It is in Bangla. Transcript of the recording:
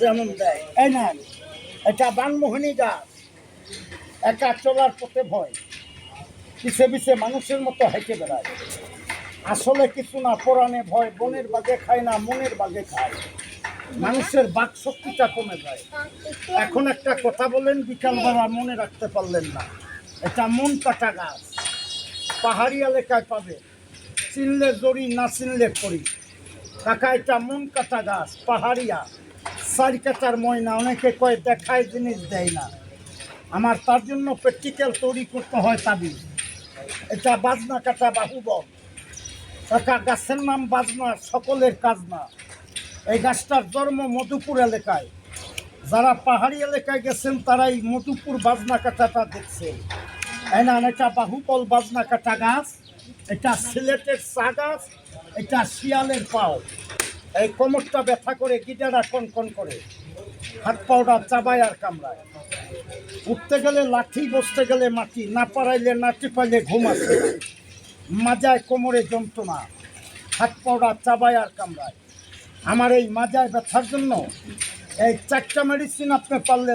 যেমন দেয় এই না এটা বানমোহনী গাছ একা চলার পথে ভয় পিছে পিছে মানুষের মতো হেঁটে বেড়ায় আসলে কিছু না পরাণে ভয় বনের বাগে খায় না মনের বাগে খায় মানুষের বাক শক্তিটা কমে যায় এখন একটা কথা বলেন বিকালবেলা মনে রাখতে পারলেন না এটা মন কাটা গাছ পাহাড়ি এলাকায় পাবে চিনলে জড়ি না চিনলে করি কাকা এটা মন কাটা গাছ, পাহাড়িয়া। চারি কাটার ময়না, অনেকে কয়, দেখায় জিনিস দেয় না। আমার তার জন্য প্র্যাকটিক্যাল তৈরি করতে হয় তাবি এটা বাজনা কাটা বাহুবল। কাকা, গাছের নাম বাজনা, সকলের কাজ না এই গাছটার জন্ম মধুপুর এলাকায়। যারা পাহাড়ি এলাকায় গেছেন তারা এই মধুপুর বাজনা কাটাটা দেখছে। এই না এটা বাহুবল বাজনা কাটা গাছ। এটা সিলেটের চা গাছ। এটা শিয়ালের পাও। এই কোমরটা ব্যথা করে গিটারা কন করে। হাত পাওটা চাবায় আর কামড়ায়। উঠতে গেলে লাঠি, বসতে গেলে মাটি, না পারাইলে না টিপাইলে ঘুম আসে। মাজায় কোমরে যন্ত্রণা। হাত পাওড়া চাবায় আর কামড়ায়। আমার এই মাজায় ব্যথার জন্য এই চারটা মেডিসিন আপনি পারলে